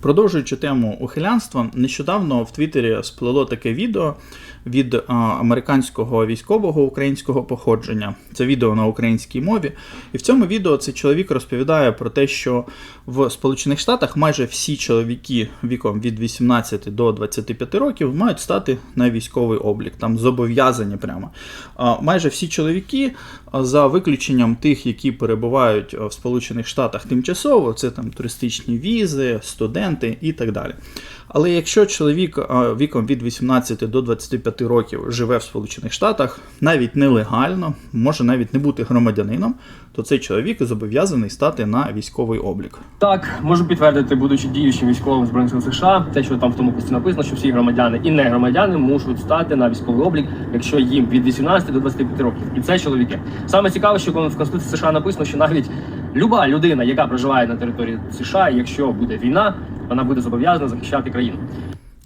Продовжуючи тему ухилянства, нещодавно в Твіттері сплело таке відео від американського військового українського походження. Це відео на українській мові. І в цьому відео цей чоловік розповідає про те, що в Сполучених Штатах майже всі чоловіки віком від 18 до 25 років мають стати на військовий облік, там зобов'язані прямо. Майже всі чоловіки, за виключенням тих, які перебувають в Сполучених Штатах тимчасово, це там туристичні візи, студенти і так далі. Але якщо чоловік віком від 18 до 25 років живе в Сполучених Штатах, навіть нелегально, може навіть не бути громадянином, то цей чоловік зобов'язаний стати на військовий облік. Так, можу підтвердити, будучи діючим військовим збройних сил США, те, що там в тому пості написано, що всі громадяни і не громадяни можуть стати на військовий облік, якщо їм від 18 до 25 років. І це чоловіки. Саме цікаве, що в Конституції США написано, що навіть люба людина, яка проживає на території США, якщо буде війна, вона буде зобов'язана захищати країну.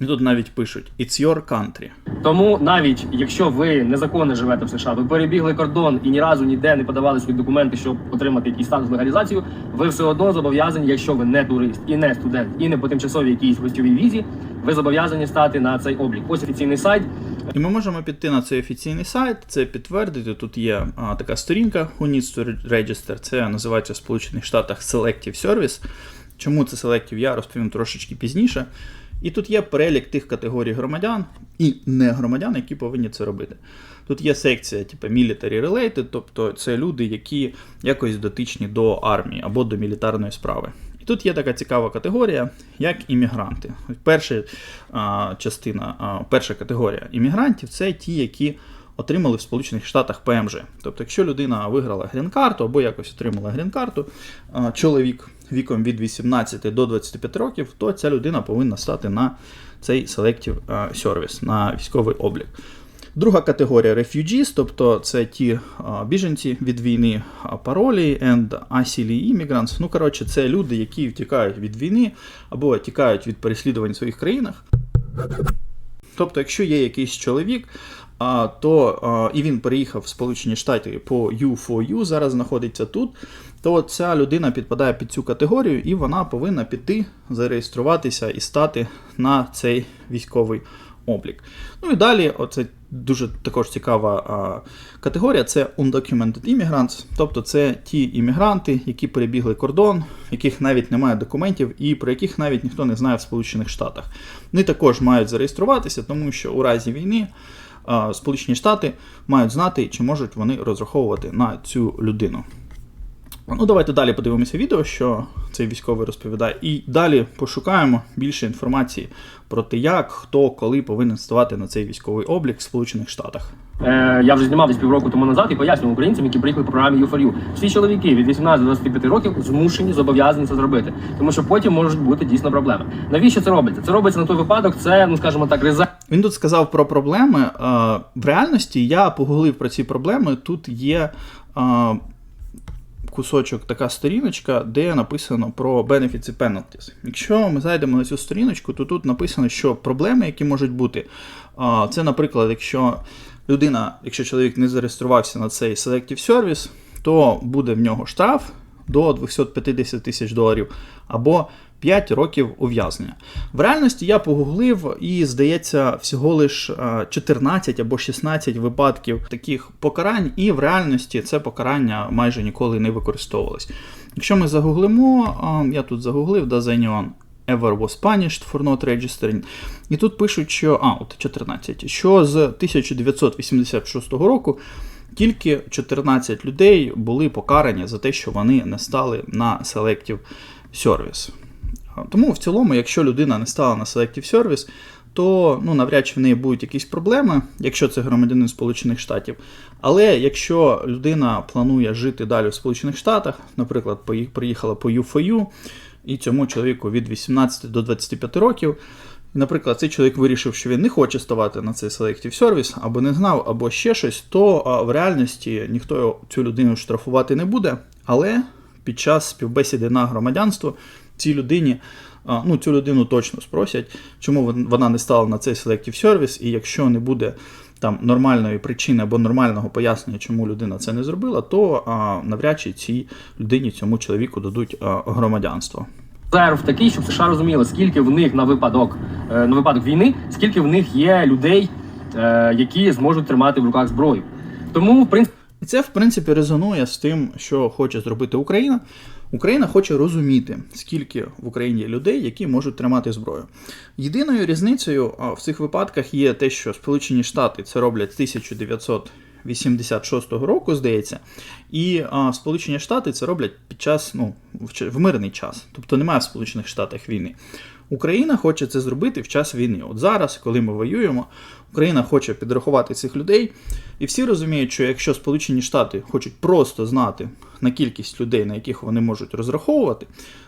І тут навіть пишуть «It's your country». Тому навіть якщо ви незаконно живете в США, ви перебігли кордон і ні разу ніде не подавали свої документи, щоб отримати якийсь статус легалізацію, ви все одно зобов'язані, якщо ви не турист і не студент, і не по тимчасовій якійсь гостьовій візі, ви зобов'язані стати на цей облік. Ось офіційний сайт. І ми можемо піти на цей офіційний сайт, це підтвердити. Тут є а, така сторінка Who needs to register, це називається в Сполучених Штатах Selective Service. Чому це Selective, я розповім трошечки пізніше. І тут є перелік тих категорій громадян і не громадян, які повинні це робити. Тут є секція, типу military related, тобто це люди, які якось дотичні до армії або до мілітарної справи. І тут є така цікава категорія, як іммігранти. Перша частина, перша категорія іммігрантів це ті, які отримали в Сполучених Штатах ПМЖ. Тобто, якщо людина виграла грін-карту або якось отримала грін-карту, чоловік віком від 18 до 25 років, то ця людина повинна стати на цей а, Service, на військовий облік. Друга категорія refugees, тобто це ті біженці від війни, паролі and asylum immigrants. Ну, коротше, це люди, які втікають від війни або тікають від переслідувань в своїх країнах. Тобто, якщо є якийсь чоловік, то і він переїхав в Сполучені Штати по U4U, зараз знаходиться тут, то ця людина підпадає під цю категорію, і вона повинна піти, зареєструватися і стати на цей військовий облік. Ну і далі, оце дуже також цікава а, категорія це undocumented immigrants, тобто це ті іммігранти, які перебігли кордон, яких навіть немає документів, і про яких навіть ніхто не знає в Сполучених Штатах. Вони також мають зареєструватися, тому що у разі війни. Сполучені Штати мають знати, чи можуть вони розраховувати на цю людину. Ну, давайте далі подивимося відео, що цей військовий розповідає, і далі пошукаємо більше інформації про те, як, хто, коли повинен ставати на цей військовий облік в Сполучених Штатах. Е, я вже знімав десь півроку тому назад і пояснював українцям, які приїхали по програмі U4U. Всі чоловіки від 18 до 25 років змушені зобов'язані це зробити, тому що потім можуть бути дійсно проблеми. Навіщо це робиться? Це робиться на той випадок. Це ну скажімо так, резерв. Він тут сказав про проблеми. Е, В реальності я погуглив про ці проблеми. Тут є е, кусочок, така сторіночка, де написано про benefits і penalties. Якщо ми зайдемо на цю сторіночку, то тут написано, що проблеми, які можуть бути, е, це, наприклад, якщо людина, якщо чоловік не зареєструвався на цей Selective Service, то буде в нього штраф до 250 тисяч доларів або 5 років ув'язнення. В реальності я погуглив, і здається, всього лиш е, 14 або 16 випадків таких покарань, і в реальності це покарання майже ніколи не використовувалось. Якщо ми загуглимо, е, я тут загуглив, does anyone ever was punished for not registering. І тут пишуть, що а, от 14, що з 1986 року. Тільки 14 людей були покарані за те, що вони не стали на Selective Service. Тому в цілому, якщо людина не стала на Selective Service, то ну, навряд чи в неї будуть якісь проблеми, якщо це громадянин Сполучених Штатів. Але якщо людина планує жити далі в Сполучених Штатах, наприклад, приїхала по UFOU, і цьому чоловіку від 18 до 25 років, наприклад, цей чоловік вирішив, що він не хоче ставати на цей Selective Service, або не знав, або ще щось, то в реальності ніхто цю людину штрафувати не буде. Але під час співбесіди на громадянство цій людині, ну, цю людину точно спросять, чому вона не стала на цей Selective Service, і якщо не буде там нормальної причини або нормального пояснення, чому людина це не зробила, то а, навряд чи цій людині, цьому чоловіку дадуть а, громадянство. резерв такий, щоб США розуміли, скільки в них на випадок е, на випадок війни, скільки в них є людей, е, які зможуть тримати в руках зброю. Тому, в принципі. І це, в принципі, резонує з тим, що хоче зробити Україна. Україна хоче розуміти, скільки в Україні є людей, які можуть тримати зброю. Єдиною різницею в цих випадках є те, що Сполучені Штати це роблять з 1986 року, здається, і Сполучені Штати це роблять під час ну, в мирний час, тобто немає в Сполучених Штатах війни. Україна хоче це зробити в час війни. От зараз, коли ми воюємо, Україна хоче підрахувати цих людей, і всі розуміють, що якщо Сполучені Штати хочуть просто знати на кількість людей, на яких вони можуть розраховувати,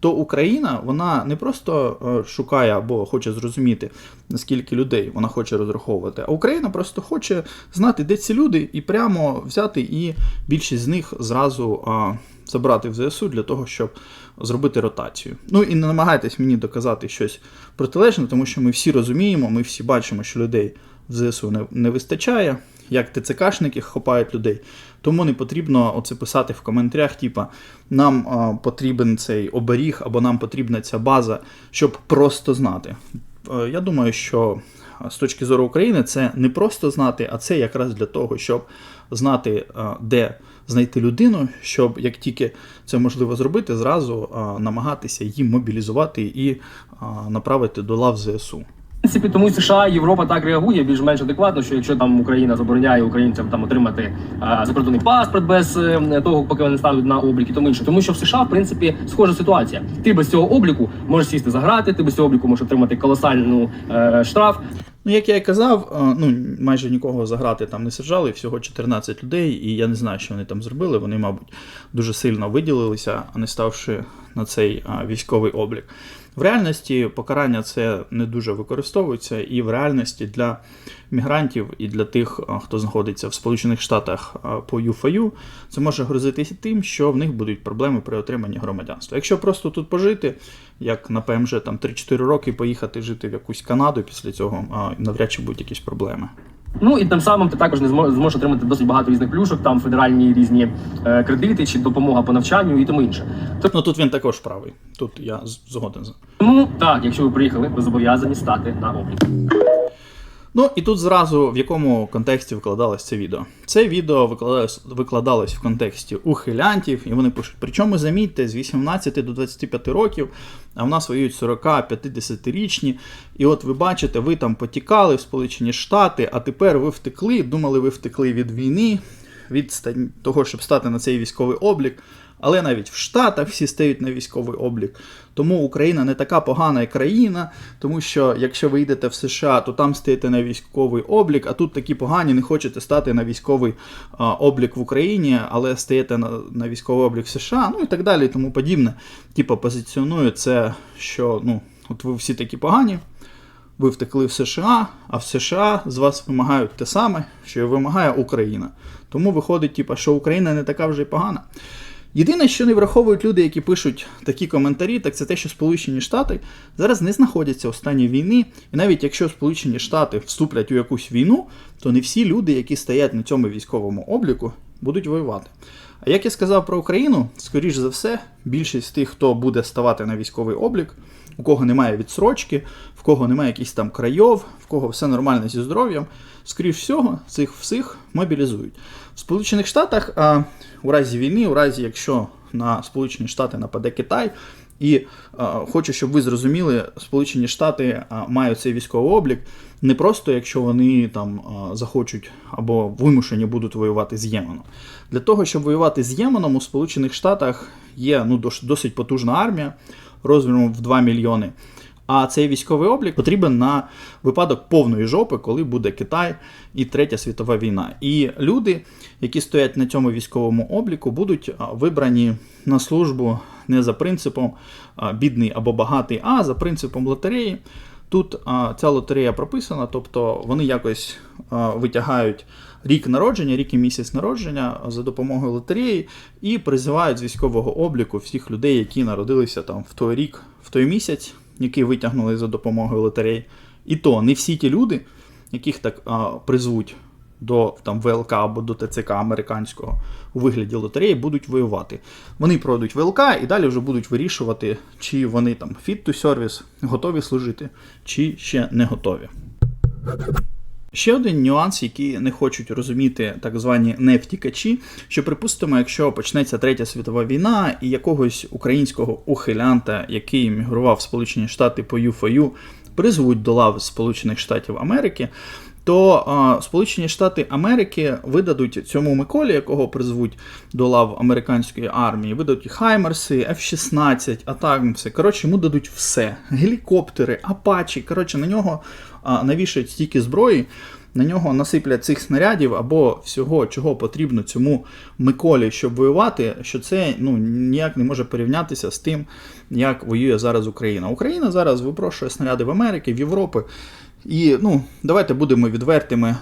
то Україна вона не просто е, шукає або хоче зрозуміти, наскільки людей вона хоче розраховувати, а Україна просто хоче знати, де ці люди, і прямо взяти і більшість з них зразу забрати в ЗСУ для того, щоб зробити ротацію. Ну і не намагайтесь мені доказати щось протилежне, тому що ми всі розуміємо, ми всі бачимо, що людей в ЗСУ не, не вистачає, як ТЦКшники хопають людей. Тому не потрібно оце писати в коментарях, типа нам а, потрібен цей оберіг, або нам потрібна ця база, щоб просто знати. Е, Я думаю, що з точки зору України це не просто знати, а це якраз для того, щоб знати, де знайти людину, щоб як тільки це можливо зробити, зразу намагатися її мобілізувати і направити до лав ЗСУ. Принципі, тому США Європа так реагує більш-менш адекватно, що якщо там Україна забороняє українцям там отримати а, закордонний паспорт без е, того, поки вони ставлять на облік і тому інше. Тому що в США, в принципі, схожа ситуація. Ти без цього обліку можеш сісти за грати, ти без цього обліку можеш отримати колосальну е, штраф. Ну, як я і казав, е, ну майже нікого заграти там не саджали, всього 14 людей, і я не знаю, що вони там зробили. Вони, мабуть, дуже сильно виділилися, не ставши на цей військовий облік. В реальності покарання це не дуже використовується, і в реальності для мігрантів і для тих, хто знаходиться в Сполучених Штатах по ЮФАЮ, це може грозитися тим, що в них будуть проблеми при отриманні громадянства. Якщо просто тут пожити, як на ПМЖ там 3-4 роки поїхати жити в якусь Канаду після цього, а, навряд чи будуть якісь проблеми. Ну і тим самим ти також не змо- зможеш отримати досить багато різних плюшок, там федеральні різні е, кредити чи допомога по навчанню і тому інше. Ну тут він також правий. Тут я згоден за Тому так, якщо ви приїхали, ви зобов'язані стати на облік. Ну і тут зразу в якому контексті викладалось це відео. Це відео викладалось, викладалось в контексті ухилянтів, і вони пишуть: причому замітьте, з 18 до 25 років, а в нас воюють 40-50-річні. І от ви бачите, ви там потікали в Сполучені Штати, а тепер ви втекли, думали, ви втекли від війни, від того, щоб стати на цей військовий облік. Але навіть в Штатах всі стають на військовий облік. Тому Україна не така погана країна, тому що якщо ви йдете в США, то там стаєте на військовий облік, а тут такі погані, не хочете стати на військовий а, облік в Україні, але стаєте на, на військовий облік в США, ну і так далі, тому подібне. Типа позиціонує це, що ну, от ви всі такі погані. Ви втекли в США, а в США з вас вимагають те саме, що вимагає Україна. Тому виходить, типа, що Україна не така вже й погана. Єдине, що не враховують люди, які пишуть такі коментарі, так це те, що Сполучені Штати зараз не знаходяться у стані війни, і навіть якщо Сполучені Штати вступлять у якусь війну, то не всі люди, які стоять на цьому військовому обліку, будуть воювати. А як я сказав про Україну, скоріш за все, більшість тих, хто буде ставати на військовий облік, у кого немає відсрочки, в кого немає якихось там крайов, в кого все нормально зі здоров'ям, скоріш всього, цих всіх мобілізують. В Сполучених Штатах а, у разі війни, у разі якщо на Сполучені Штати нападе Китай, і а, хочу, щоб ви зрозуміли, Сполучені Штати а, мають цей військовий облік не просто якщо вони там а, захочуть або вимушені будуть воювати з Єменом. Для того, щоб воювати з Єменом, у Сполучених Штатах є ну, досить потужна армія розміром в 2 мільйони. А цей військовий облік потрібен на випадок повної жопи, коли буде Китай і Третя світова війна. І люди, які стоять на цьому військовому обліку, будуть вибрані на службу не за принципом бідний або багатий, а за принципом лотереї. Тут ця лотерея прописана, тобто вони якось витягають рік народження, рік і місяць народження за допомогою лотереї і призивають з військового обліку всіх людей, які народилися там в той рік, в той місяць, який витягнули за допомогою лотерей. І то не всі ті люди, яких так а, призвуть до там ВЛК або до ТЦК американського у вигляді лотереї будуть воювати. Вони пройдуть ВЛК і далі вже будуть вирішувати, чи вони там fit to service, готові служити, чи ще не готові. Ще один нюанс, який не хочуть розуміти так звані невтікачі, що припустимо, якщо почнеться третя світова війна і якогось українського ухилянта, який емігрував в Сполучені Штати по ЮФОЮ, призвуть до лав Сполучених Штатів Америки, то а, Сполучені Штати Америки видадуть цьому Миколі, якого призвуть до лав американської армії, видадуть Хаймерси, F-16, атакмси. Коротше, йому дадуть все: гелікоптери, апачі. Коротше, на нього а, навішають стільки зброї. На нього насиплять цих снарядів або всього, чого потрібно цьому Миколі, щоб воювати, що це ну, ніяк не може порівнятися з тим, як воює зараз Україна. Україна зараз випрошує снаряди в Америки, в Європи. І ну, давайте будемо відвертими,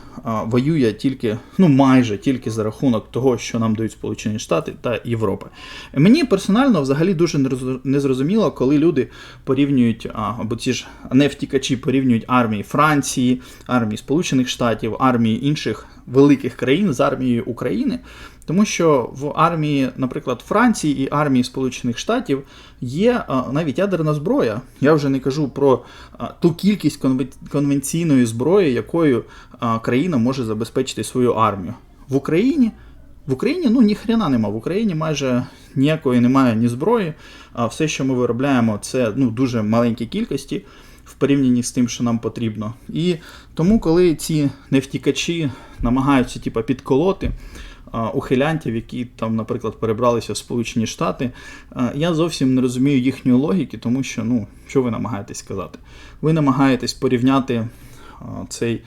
воює тільки, ну майже тільки за рахунок того, що нам дають Сполучені Штати та Європа. Мені персонально взагалі дуже незрозуміло, коли люди порівнюють, або ці ж невтікачі порівнюють армії Франції, армії Сполучених Штатів, армії інших великих країн з армією України. Тому що в армії, наприклад, Франції і армії Сполучених Штатів є навіть ядерна зброя. Я вже не кажу про ту кількість конвенційної зброї, якою країна може забезпечити свою армію. В Україні в Україні ну ніхрена нема. В Україні майже ніякої немає ні зброї. А все, що ми виробляємо, це ну дуже маленькі кількості в порівнянні з тим, що нам потрібно. І тому, коли ці невтікачі намагаються типа, підколоти ухилянтів, які там, наприклад, перебралися в Сполучені Штати, я зовсім не розумію їхньої логіки, тому що ну що ви намагаєтесь сказати? Ви намагаєтесь порівняти цей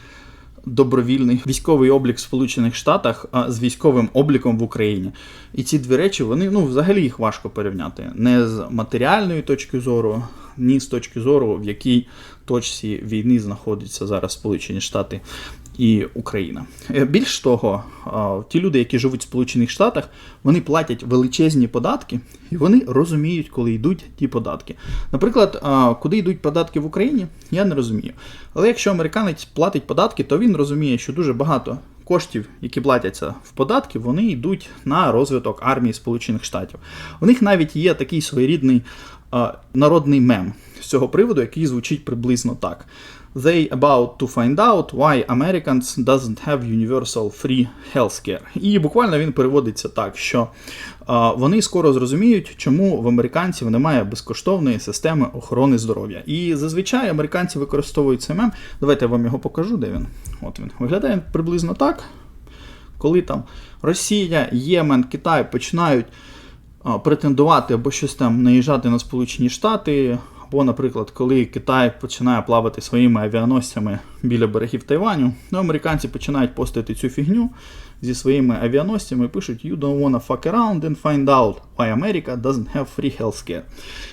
добровільний військовий облік в Сполучених Штатах з військовим обліком в Україні. І ці дві речі, вони ну взагалі їх важко порівняти. Не з матеріальної точки зору, ні з точки зору, в якій точці війни знаходяться зараз Сполучені Штати і Україна. Е, Більш того, ті люди, які живуть в Сполучених Штатах, вони платять величезні податки, і вони розуміють, коли йдуть ті податки. Наприклад, куди йдуть податки в Україні, я не розумію. Але якщо американець платить податки, то він розуміє, що дуже багато коштів, які платяться в податки, вони йдуть на розвиток армії Сполучених Штатів. У них навіть є такий своєрідний а, народний мем з цього приводу, який звучить приблизно так. They about to find out why Americans doesn't have universal free healthcare. І буквально він переводиться так, що вони скоро зрозуміють, чому в американців немає безкоштовної системи охорони здоров'я. І зазвичай американці використовують цей мем. Давайте я вам його покажу, де він. От він виглядає приблизно так. Коли там Росія, Ємен, Китай починають претендувати або щось там наїжджати на Сполучені Штати, або, наприклад, коли Китай починає плавати своїми авіаносцями біля берегів Тайваню, ну, американці починають постити цю фігню зі своїми авіаносцями і пишуть You don't wanna fuck around and find out why America doesn't have free healthcare.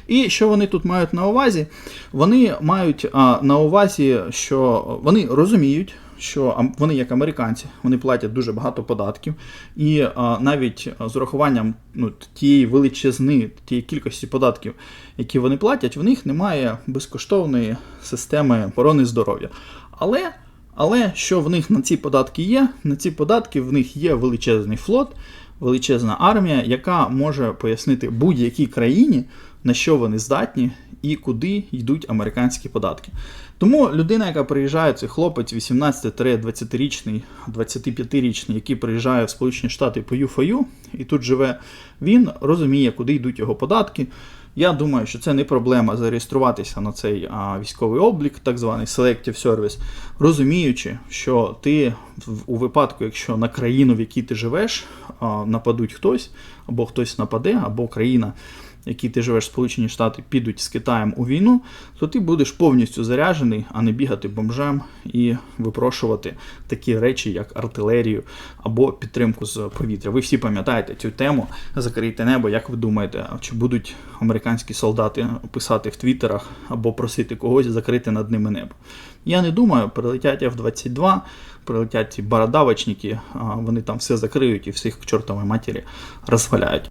І що вони тут мають на увазі? Вони мають а, на увазі, що вони розуміють, що вони, як американці, вони платять дуже багато податків, і а, навіть з урахуванням ну, тієї величезни, тієї кількості податків, які вони платять, в них немає безкоштовної системи охорони здоров'я. Але, але що в них на ці податки є? На ці податки в них є величезний флот, величезна армія, яка може пояснити будь-якій країні, на що вони здатні і куди йдуть американські податки. Тому людина, яка приїжджає, це хлопець 18-20-річний, 25-річний, який приїжджає в Сполучені Штати по ЮФОЮ і тут живе, він розуміє, куди йдуть його податки. Я думаю, що це не проблема зареєструватися на цей а, військовий облік, так званий Selective Service, розуміючи, що ти у випадку, якщо на країну, в якій ти живеш, а, нападуть хтось, або хтось нападе, або країна, в якій ти живеш, Сполучені Штати, підуть з Китаєм у війну, то ти будеш повністю заряджений, а не бігати бомжем і випрошувати такі речі, як артилерію або підтримку з повітря. Ви всі пам'ятаєте цю тему закрийте небо. Як ви думаєте, чи будуть американські солдати писати в твіттерах або просити когось закрити над ними небо? Я не думаю, прилетять F-22, прилетять ці бородавочники, вони там все закриють і всіх к чортовій матері розваляють.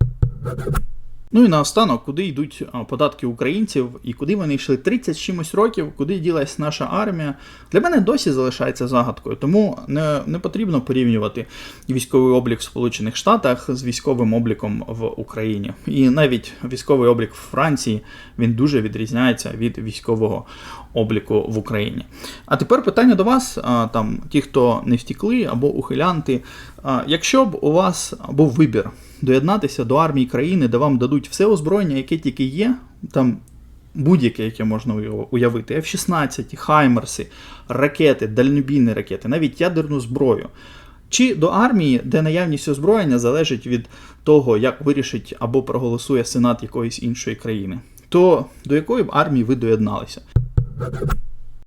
Ну і наостанок, куди йдуть податки українців і куди вони йшли 30 з чимось років, куди ділась наша армія, для мене досі залишається загадкою. Тому не, не потрібно порівнювати військовий облік в Сполучених Штатах з військовим обліком в Україні. І навіть військовий облік в Франції він дуже відрізняється від військового обліку в Україні. А тепер питання до вас, там ті, хто не втікли або ухилянти. Якщо б у вас був вибір доєднатися до армії країни, де вам дадуть все озброєння, яке тільки є, там будь-яке, яке можна уяв- уявити, F-16, Хаймерси, ракети, дальнобійні ракети, навіть ядерну зброю. Чи до армії, де наявність озброєння залежить від того, як вирішить або проголосує Сенат якоїсь іншої країни, то до якої б армії ви доєдналися?